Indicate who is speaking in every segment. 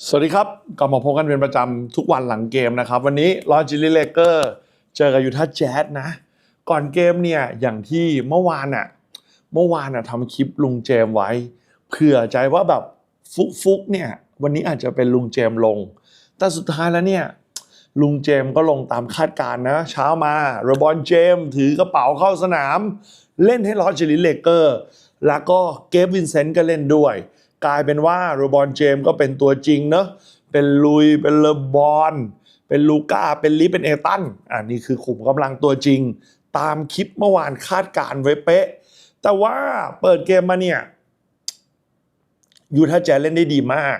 Speaker 1: สวัสดีครับกลับมาพบกันเป็นประจำทุกวันหลังเกมนะครับ วันนี้ลอจิลิเลเกอร์เจอกับยูทัสแจ๊สนะ ก่อนเกมเนี่ยอย่างที่เมื่อวานน่ะเมื่อวานน่ะทำคลิปลุงเจมไว้ เผื่อใจว่าแบบฟุกฟุกๆเนี่ยวันนี้อาจจะเป็นลุงเจมลง แต่สุดท้ายแล้วเนี่ยลุงเจมก็ลงตามคาดการณ์นะ เช้ามาเรบอนเจมถือกระเป๋าเข้าสนาม เล่นให้ลอจิลิเลเกอร์แล้วก็เกฟวินเซนต์ก็เล่นด้วย กลายเป็นว่าโรบอนเจมก็เป็นตัวจริงเนอะเป็นลุยเป็นเลบอน เป็นลูก้าเป็นลิเป็นเอตันอ่านี่คือขุมกำลังตัวจริง ตามคลิปเมื่อวานคาดการณ์ไว้เป๊ะ แต่ว่าเปิดเกมมาเนี่ยยูท่าแจเล่นได้ดีมาก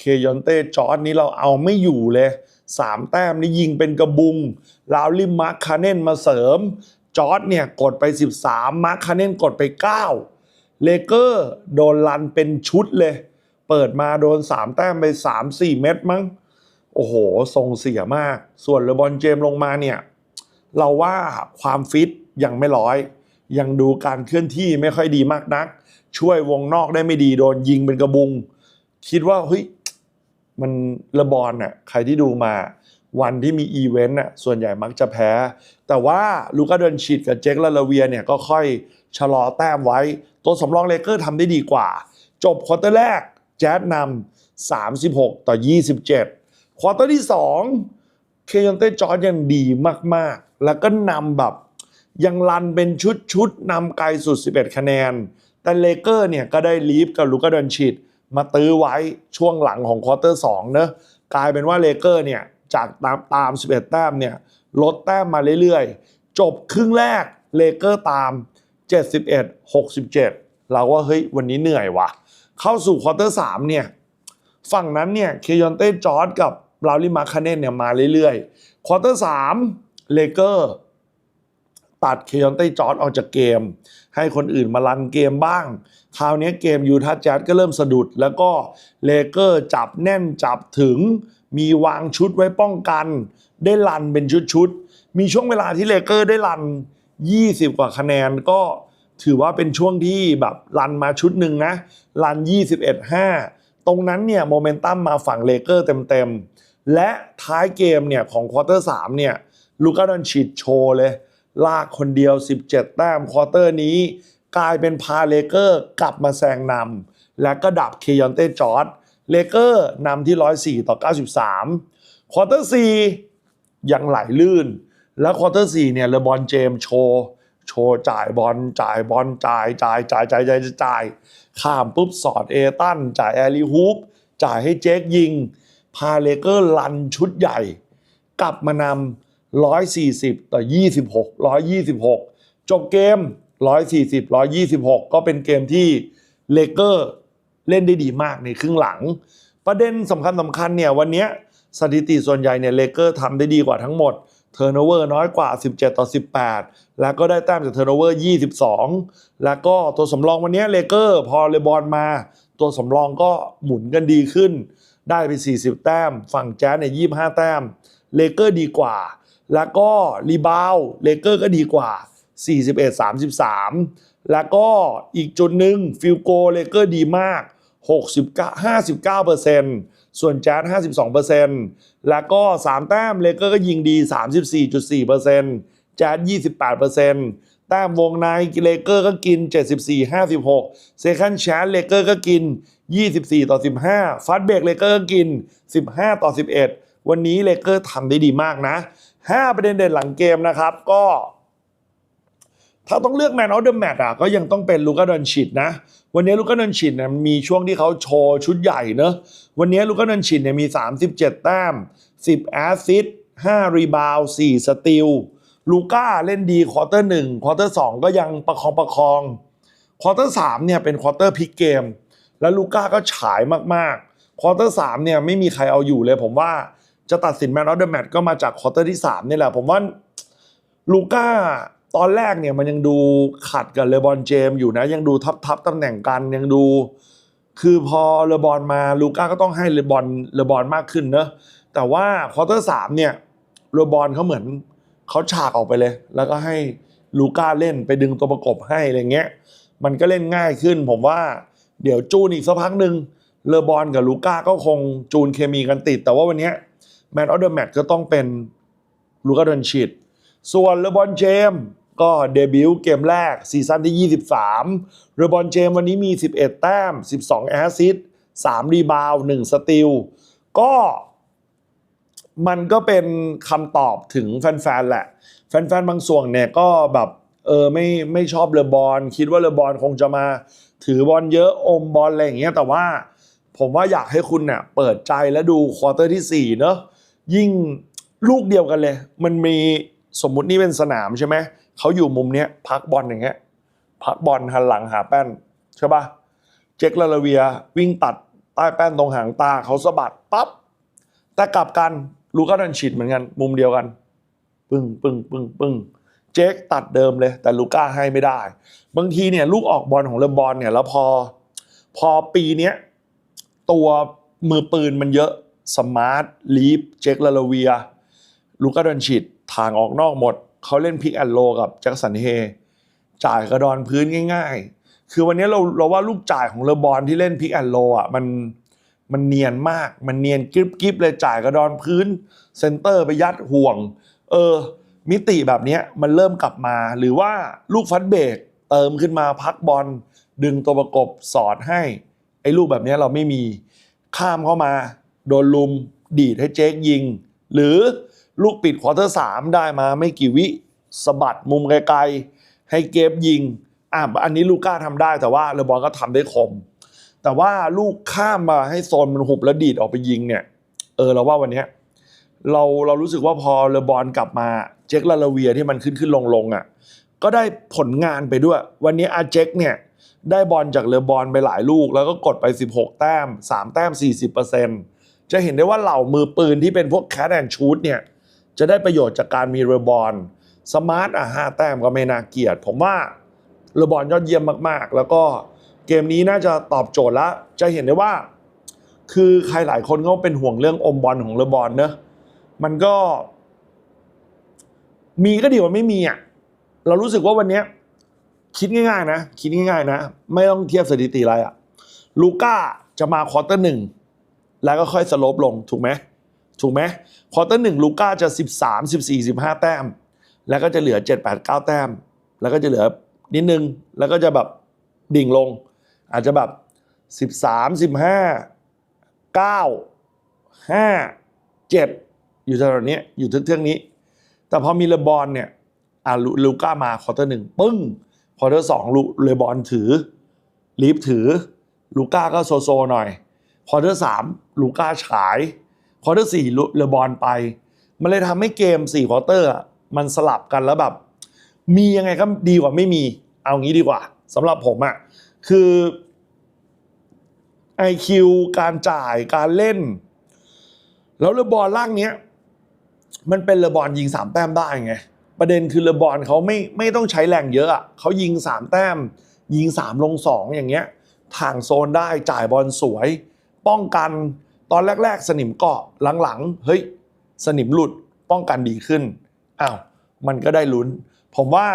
Speaker 1: เคยอนเต้จอร์ดนี่เราเอาไม่อยู่เลยสามแต้มนี่ยิงเป็นกระบุง ลาวลิมมาร์คคาเนนมาเสริม จอร์ดเนี่ยกดไป 13 มาร์คคาเนนกดไป 9 เลเกอร์โดนลันเป็นชุดเลย เปิดมาโดน 3 แต้มไป 3-4 เม็ดมั้ง โอ้โห ทรงเสียมาก ส่วนเลบอนเจมลงมาเนี่ย เราว่าความฟิตยังไม่ร้อย ยังดูการเคลื่อนที่ไม่ค่อยดีมากนัก ช่วยวงนอกได้ไม่ดีโดนยิงเป็นกระบุง คิดว่าเฮ้ยมันระบอนน่ะใครที่ดูมาวันที่มีอีเวนต์น่ะส่วนใหญ่มักจะแพ้ แต่ว่าลูกาเดินฉีดกับเจคลาลาเวียเนี่ยก็ค่อยชะลอแต้มไว้ ตัวสำรองเลเกอร์ทำได้ดีกว่า จบควอเตอร์แรกแจ๊ดนำ36 ต่อ 27 ควอเตอร์ที่ 2 เคยอนเต้จอร์จยังดีมาก ๆ แล้วก็นำแบบยังรันเป็นชุดๆนำไกลสุด 11 คะแนน แต่เลเกอร์เนี่ยก็ได้ลีฟกับลูกาเดนชิดมาตื้อไว้ช่วงหลังของควอเตอร์2เนอะกลายเป็นว่าเลเกอร์เนี่ยจากตามตาม 11 แต้มเนี่ยลดแต้มมาเรื่อยๆ จบครึ่งแรกเลเกอร์ตาม 71 67 เราว่าเฮ้ยวันนี้เหนื่อยว่ะ เข้าสู่ควอเตอร์3เนี่ย ฝั่งนั้นเนี่ยเคยอนเต้จอร์ดกับลาลิมาคาเนนเนี่ยมาเรื่อยๆ ควอเตอร์3เลเกอร์ตัดเคยอนเต้จอร์ดออกจากเกม ให้คนอื่นมารันเกมบ้าง คราวนี้เกมยูทัสแจ๊ดก็เริ่มสะดุด แล้วก็เลเกอร์จับแน่นจับถึง มีวางชุดไว้ป้องกัน ได้รันเป็นชุดๆ มีช่วงเวลาที่เลเกอร์ได้รัน 20 กว่าคะแนนก็ถือว่าเป็นช่วงที่แบบรันมาชุดหนึ่งนะ รัน 21-5 ตรงนั้นเนี่ยโมเมนตัมมาฝั่งเลเกอร์เต็มๆ และท้ายเกมเนี่ยของควอเตอร์3เนี่ยลูก้าดอนชิดโชว์เลย ลากคนเดียว 17 แต้มควอเตอร์นี้ กลายเป็นพาเลเกอร์กลับมาแซงนำและก็ดับเคยอนเต้จอร์ดเลเกอร์นำที่ 104 ต่อ 93 ควอเตอร์4ยังไหลลื่น แล้วควอเตอร์4เนี่ยเลบอนเจมโชว์โชว์จ่ายบอลจ่ายบอลจ่ายจ่ายจ่ายจ่ายจ่ายจ่ายข้ามปุ๊บสอดเอตันจ่ายแอรีฮูปจ่ายให้เจคยิง พาเลเกอร์ลันชุดใหญ่ กลับมานำ140 ต่อ 26 126 จบเกม 140 126 ก็เป็นเกมที่เลเกอร์เล่นได้ดีมากในครึ่งหลัง ประเด็นสำคัญสำคัญเนี่ยวันนี้สถิติส่วนใหญ่เนี่ยเลเกอร์ทำได้ดีกว่าทั้งหมด เทอร์โนเวอร์น้อยกว่า 17 ต่อ 18 แล้วก็ได้แต้มจากเทอร์โนเวอร์ 22 แล้วก็ตัวสำรองวันนี้เลเกอร์พอเลบอลมา ตัวสำรองก็หมุนกันดีขึ้น ได้ไป 40 แต้ม ฝั่งแจ๊สเนี่ย25 แต้ม เลเกอร์ดีกว่า แล้วก็รีบาวเลเกอร์ก็ดีกว่า 41 33 แล้วก็อีกจุดหนึ่งฟิลโกเลเกอร์ดีมาก 69 59 ส่วนแจ๊ส52แล้วก็ 3 แต้มเลเกอร์ก็ยิงดี 34.4แจ๊ส28แต้มวงในเลเกอร์ก็กิน 74 56 เซคันด์แชนเลเกอร์ก็กิน 24 ต่อ 15ฟัดเบรกเลเกอร์ก็กิน 15 ต่อ 11 วันนี้เลเกอร์ทำได้ดีมากนะ 5 ประเด็นเด่นหลังเกมนะครับก็ ถ้าต้องเลือกแมนออฟเดอะแมตช์อะก็ยังต้องเป็นลูก้าดอนชิดนะ วันนี้ลูก้าดอนชิดเนี่ยมีช่วงที่เขาโชว์ชุดใหญ่เนอะวันนี้ลูก้าดอนชิดเนี่ยมี 37 แต้ม 10 แอสซิสต์5รีบาวด์4สตีลลูก้าเล่นดีควอเตอร์1ควอเตอร์2ก็ยังประคองประคองควอเตอร์3เนี่ยเป็นควอเตอร์พลิกเกม แล้วลูก้าก็ฉายมากๆควอเตอร์3เนี่ยไม่มีใครเอาอยู่เลย ผมว่าจะตัดสินแมนออฟเดอะแมตช์ก็มาจากควอเตอร์ที่3นี่แหละผมว่าลูก้า ตอนแรกเนี่ยมันยังดูขัดกับเลบอนเจมอยู่นะ ยังดูทับทับตำแหน่งกันยังดู คือพอเลบอนมาลูก้าก็ต้องให้เลบอนเลบอนมากขึ้นเนอะแต่ว่าควอเตอร์สามเนี่ยเลบอนเขาเหมือนเขาฉากออกไปเลย แล้วก็ให้ลูก้าเล่นไปดึงตัวประกบให้อะไรเงี้ย มันก็เล่นง่ายขึ้น ผมว่าเดี๋ยวจูนอีกสักพักหนึ่งเลอบอนกับลูก้าก็คงจูนเคมีกันติด แต่ว่าวันนี้แมนออเดอะแมตก็ต้องเป็นลูก้าดอนชิดส่วนเลอบอนเจมส์ ก็เดบิวต์เกมแรกซีซั่นที่ 23เลอบอนเจมวันนี้มี 11 แต้ม 12 แอสซิส3รีบาว1สติล ก็มันก็เป็นคำตอบถึงแฟนๆ แหละ แฟนๆ บางส่วนเนี่ยก็แบบเออไม่ไม่ชอบเลอบอลคิดว่าเลอบอลคงจะมา ถือบอลเยอะอมบอลอะไรอย่างเงี้ยแต่ว่าผมว่าอยากให้คุณเนี่ยเปิดใจและดูควอเตอร์ที่ 4 เนอะยิ่งลูกเดียวกันเลย มันมีสมมุตินี่เป็นสนามใช่ไหม เขาอยู่มุมเนี้ยพักบอลอย่างเงี้ยพักบอลหันหลังหาแป้นใช่ปะเจ็คลาลาเวียวิ่งตัดใต้แป้นตรงหางตาเขาสะบัดปั๊บแต่กลับกันลูก้าดันชิดเหมือนกัน มุมเดียวกัน ปึ้งปึ้งปึ้งปึ้งเจ๊กตัดเดิมเลย แต่ลูก้าให้ไม่ได้ บางทีเนี่ยลูกออกบอลของเลบอนเนี่ยแล้วพอ พอปีเนี้ยตัวมือปืนมันเยอะสมาร์ทลีฟเจคลาลาเวียลูก้าดันชิดทางออกนอกหมด เขาเล่นพิกแอนโลกับแจ็คสันเฮจ่ายกระดอนพื้นง่าย ๆ คือวันนี้เราเราว่าลูกจ่ายของเลบอนที่เล่นพิกแอนโลอะมันมันเนียนมาก มันเนียนกริบกริบเลยจ่ายกระดอนพื้น เซนเตอร์ไปยัดห่วง เออ มิติแบบนี้มันเริ่มกลับมา หรือว่าลูกฟัดเบรกเติมขึ้นมาพักบอลดึงตัวประกบสอดให้ ไอ้ลูกแบบนี้เราไม่มีข้ามเข้ามา โดนลุมดีดให้เจ๊กยิง หรือ ลูกปิดควอเตอร์สามได้มาไม่กี่วิสะบัดมุมไกลๆ ให้เกฟยิงอะอันนี้ลูก้าทำได้แต่ว่าเลบอนก็ทำได้คม แต่ว่าลูกข้ามมาให้โซนมันหุบแล้วดีดออกไปยิงเนี่ย เออเราว่าวันเนี้ยเราเรารู้สึกว่าพอเลบอนกลับมาเจ็คลาลาเวียที่มันขึ้นขึ้นลงลงอะก็ได้ผลงานไปด้วย วันนี้อาเจ็คเนี่ยได้บอลจากเลบอนไปหลายลูก แล้วก็กดไป 16 แต้ม 3 แต้ม 40%จะเห็นได้ว่าเหล่ามือปืนที่เป็นพวกแค t แอนชูดเนี่ย จะได้ประโยชน์จากการมีเรบอลสมาร์ทอะห้าแต้มก็ไม่น่าเกลียด ผมว่าเรบอลยอดเยี่ยมมากๆ แล้วก็เกมนี้น่าจะตอบโจทย์แล้ว จะเห็นได้ว่า คือใครหลายคนก็เป็นห่วงเรื่องอมบอลของเรบอลเนอะมันก็ มีก็ดีกว่าไม่มีอะเรารู้สึกว่าวันนี้คิดง่ายๆนะ คิดง่ายๆนะ ไม่ต้องเทียบสถิติอะไรอะลูก้าจะมาควอเตอร์หนึ่ง แล้วก็ค่อยสโลปลงถูกไหม ถูกไหมควอเตอร์หนึ่งลูก้าจะ 13 14 15 แต้ม แล้วก็จะเหลือ 7 8 9 แต้ม แล้วก็จะเหลือนิดนึง แล้วก็จะแบบดิ่งลง อาจจะแบบ 13 15 9 5 7 อยู่แถวนี้อยู่ทึ่งๆนี้ แต่พอมีเลบอนเนี่ยอ่าลูก้ามาควอเตอร์หนึ่งปึ้งควอเตอร์สองลูเลบอนถือลีฟถือลูก้าก็โซโซหน่อยควอเตอร์สามลูก้าฉาย ควอเตอร์สี่ลูเลบอนไป มันเลยทำให้เกมสี่ควอเตอร์มันสลับกันแล้วแบบ มียังไงก็ดีกว่าไม่มี เอางี้ดีกว่าสำหรับผมอะคือ IQ การจ่ายการเล่น แล้วเลบอลล่างเนี้ย มันเป็นเลบอนยิงสามแต้มได้ไงประเด็นคือเลบอนเขาไม่ไม่ต้องใช้แรงเยอะอะเขายิงสามแต้ม ยิงสามลงสองอย่างเงี้ยทางโซนได้จ่ายบอลสวย ป้องกัน ตอนแรก ๆ สนิมเกาะหลังๆ เฮ้ย สนิมหลุดป้องกันดีขึ้นอ้าวมันก็ได้ลุ้น ผมว่า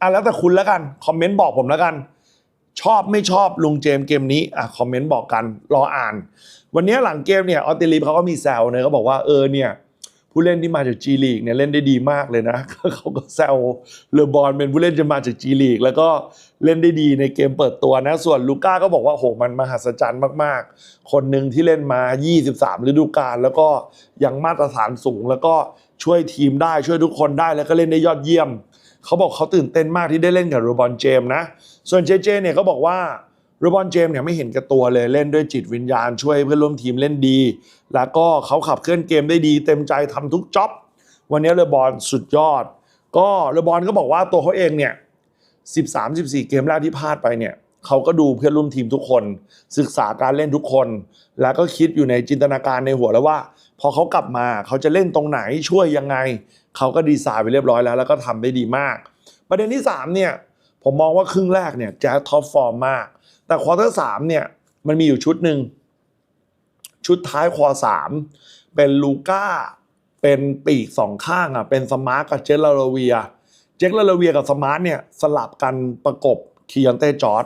Speaker 1: อะแล้วแต่คุณแล้วกัน คอมเมนต์บอกผมแล้วกัน ชอบไม่ชอบลุงเจมเกมนี้อะคอมเมนต์บอกกันรออ่าน วันนี้หลังเกมเนี่ยออสเตรเลียเขาก็มีแซวเนยเขาบอกว่าเออเนี่ย ผู้เล่นที่มาจากจีลีกเนี่ยเล่นได้ดีมากเลยนะ เขาก็แซวเลอบอลเป็นผู้เล่นจะมาจากจีลีก แล้วก็เล่นได้ดีในเกมเปิดตัวนะ ส่วนลูก้าก็บอกว่าโหมันมหัศจรรย์มากๆ คนหนึ่งที่เล่นมา 23 ฤดูกาลแล้วก็ยังมาตรฐานสูง แล้วก็ช่วยทีมได้ช่วยทุกคนได้แล้วก็เล่นได้ยอดเยี่ยม เขาบอกเขาตื่นเต้นมากที่ได้เล่นกับโรบอนเจมส์นะ ส่วนเจเจเนี่ยเขาบอกว่า รบอนเจมส์เนี่ยไม่เห็นกับตัวเลยเล่นด้วยจิตวิญญาณช่วยเพื่อนร่วมทีมเล่นดี แล้วก็เขาขับเคลื่อนเกมได้ดี เต็มใจทำทุกจ็อบ วันนี้เลบอนสุดยอด ก็เลบอนก็บอกว่าตัวเขาเองเนี่ย13 14 เกมแรกที่พลาดไปเนี่ยเขาก็ดูเพื่อนร่วมทีมทุกคน ศึกษาการเล่นทุกคน แล้วก็คิดอยู่ในจินตนาการในหัวแล้วว่า พอเขากลับมาเขาจะเล่นตรงไหนช่วยยังไง เขาก็ดีไซน์ไปเรียบร้อยแล้ว แล้วก็ทำได้ดีมาก ประเด็นที่3เนี่ยผมมองว่าครึ่งแรกเนี่ยแจ๊สท็อปฟอร์มมาก แต่ควอเตอร์สามเนี่ยมันมีอยู่ชุดหนึ่ง ชุดท้ายควอสามเป็นลูก้า เป็นปีกสองข้างอะเป็นสมาร์ทกับเจคลาโลเวีย เจคลาโลเวียกับสมาร์ทเนี่ยสลับกันประกบเคียนเต้จอร์ด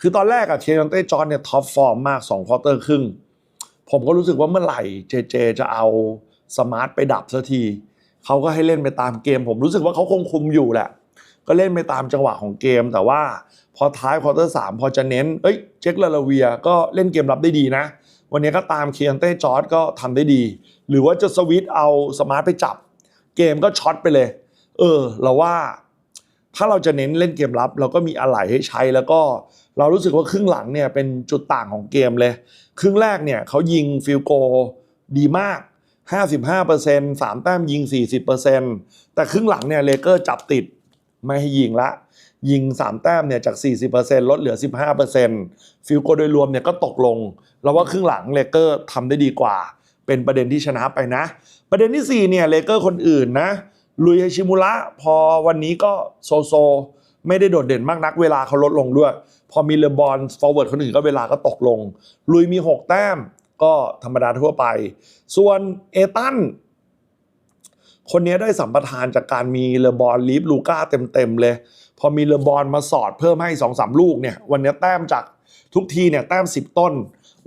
Speaker 1: คือตอนแรกอะเทียนเต้จอร์นเนี่ยท็อปฟอร์มมาก2ควอเตอร์ครึ่ง ผมก็รู้สึกว่าเมื่อไหร่เจเจจะเอาสมาร์ทไปดับสักทีเขาก็ให้เล่นไปตามเกม ผมรู้สึกว่าเขาคงคุมอยู่แหละ ก็เล่นไปตามจังหวะของเกม แต่ว่าพอท้ายควอเตอร์สามพอจะเน้นเอ้ยเจคลาลาเวียก็เล่นเกมรับได้ดีนะ วันนี้ก็ตามเคียนเต้จอร์ดก็ทำได้ดี หรือว่าจะสวิตเอาสมาร์ทไปจับ เกมก็ช็อตไปเลย เออ เราว่า ถ้าเราจะเน้นเล่นเกมรับ เราก็มีอะไหล่ให้ใช้แล้วก็เรารู้สึกว่าครึ่งหลังเนี่ยเป็นจุดต่างของเกมเลย ครึ่งแรกเนี่ยเขายิงฟิลโกดีมาก 55% 3 แต้มยิง 40%แต่ครึ่งหลังเนี่ยเลเกอร์จับติด ไม่ให้ยิงละ ยิง 3 แต้มเนี่ยจาก 40%ลดเหลือ 15%ฟิลโกโดยรวมเนี่ยก็ตกลง เราว่าครึ่งหลังเลเกอร์ทำได้ดีกว่า เป็นประเด็นที่ชนะไปนะ ประเด็นที่ 4 เนี่ยเลเกอร์คนอื่นนะลุยฮาชิมุระพอวันนี้ก็โซโซ ไม่ได้โดดเด่นมากนักเวลาเขาลดลงด้วย พอมีเลบอนฟอร์เวิร์ดคนอื่นก็เวลาก็ตกลง ลุยมี 6 แต้มก็ธรรมดาทั่วไป ส่วนเอตัน คนนี้ได้สัมปทานจากการมีเลบอนลีฟลูก้าเต็มๆเลย พอมีเลบอนมาสอดเพิ่มให้2-3สามลูกเนี่ยวันนี้แต้มจากทุกทีเนี่ยแต้ม 10 ต้น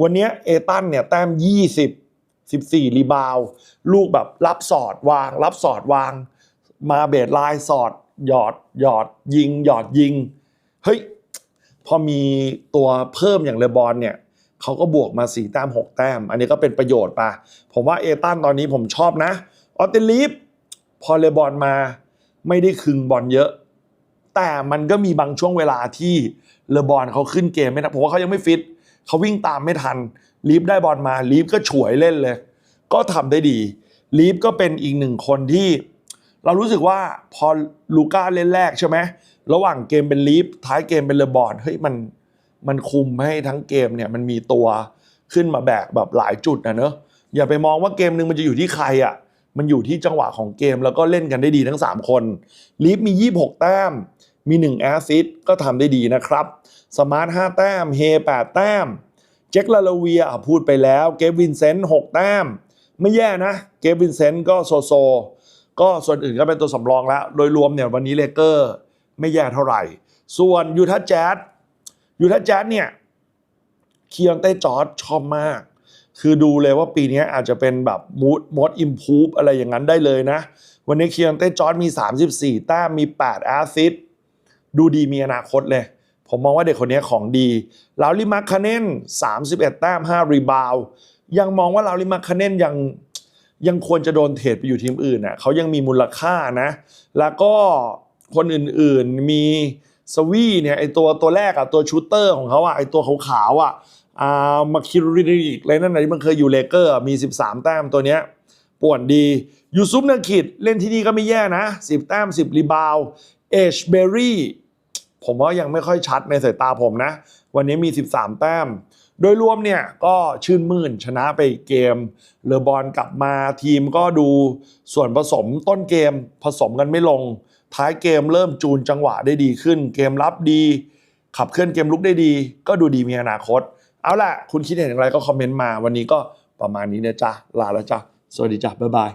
Speaker 1: วันนี้เอตันเนี่ยแต้ม 20 14 รีบาว ลูกแบบรับสอดวาง รับสอดวาง มาเบดไลน์สอด หยอดหยอดยิง หยอดยิง เฮ้ย พอมีตัวเพิ่มอย่างเลบอนเนี่ยเขาก็บวกมา 4 แต้ม 6 แต้ม อันนี้ก็เป็นประโยชน์ปะผมว่าเอตันตอนนี้ผมชอบนะ ออตเตลีฟ พอเลบอนมาไม่ได้คึงบอลเยอะ แต่มันก็มีบางช่วงเวลาที่เลบอนเขาขึ้นเกมไม่ทันผมว่าเขายังไม่ฟิตเขาวิ่งตามไม่ทัน ลีฟได้บอลมา ลีฟก็ฉวยเล่นเลย ก็ทำได้ดี ลีฟก็เป็นอีกหนึ่งคนที่ เรารู้สึกว่าพอลูก้าเล่นแรกใช่ไหมระหว่างเกมเป็นลีฟท้ายเกมเป็นเลบอนเฮ้ยมันมันคุมให้ทั้งเกมเนี่ยมันมีตัวขึ้นมาแบกแบบหลายจุดนะเนอะอย่าไปมองว่าเกมหนึ่งมันจะอยู่ที่ใครอะ มันอยู่ที่จังหวะของเกมแล้วก็เล่นกันได้ดีทั้ง 3 คนลีฟมี 26 แต้ม มี 1 แอสซิสต์ก็ทำได้ดีนะครับ สมาร์ท 5 แต้ม เฮ 8 แต้ม เจ็คลาลาเวียพูดไปแล้ว เกฟวินเซนต์ 6 แต้ม ไม่แย่นะ เกฟวินเซนต์ก็โซโซ ก็ส่วนอื่นก็เป็นตัวสำรองแล้ว โดยรวมเนี่ยวันนี้เลเกอร์ไม่แย่เท่าไหร่ ส่วนยูทาแจ๊ดยูทาแจ๊ดเนี่ยเคียงเต้จอร์ดชอบมาก คือดูเลยว่าปีนี้อาจจะเป็นแบบมูดมดอิมพูฟอะไรอย่างนั้นได้เลยนะ วันนี้เคียงเต้จอร์ดมี 34 แต้มมี 8 แอสซิสดูดีมีอนาคตเลย ผมมองว่าเด็กคนนี้ของดีลาลิมาคาเนน31 แต้ม 5 รีบาว ยังมองว่าลาลิมาคาเนนยังยังควรจะโดนเทรดไปอยู่ทีมอื่นน่ะเขายังมีมูลค่านะ แล้วก็คนอื่นๆมีสวีเนี่ยไอตัวตัวแรกอะตัวชูเตอร์ของเขาอะไอตัวขาวๆอะ อามาคิริริกอะไรนั่นนะที่มันเคยอยู่เลเกอร์มี 13 แต้มตัวเนี้ยป่วนดียูซุปนาคิดเล่นที่นี่ก็ไม่แย่นะ 10 แต้ม 10 รีบาวเอชเบอรี่ผมว่ายังไม่ค่อยชัดในสายตาผมนะ วันนี้มี 13 แต้ม โดยรวมเนี่ยก็ชื่นมื่นชนะไปเกม เลอบอลกลับมาทีมก็ดูส่วนผสมต้นเกมผสมกันไม่ลง ท้ายเกมเริ่มจูนจังหวะได้ดีขึ้น เกมรับดี ขับเคลื่อนเกมลุกได้ดี ก็ดูดีมีอนาคต เอาล่ะ คุณคิดเห็นอย่างไรก็คอมเมนต์มา วันนี้ก็ประมาณนี้นะจ๊ะ ลาแล้วจ้ะ สวัสดีจ้ะ บ๊ายบาย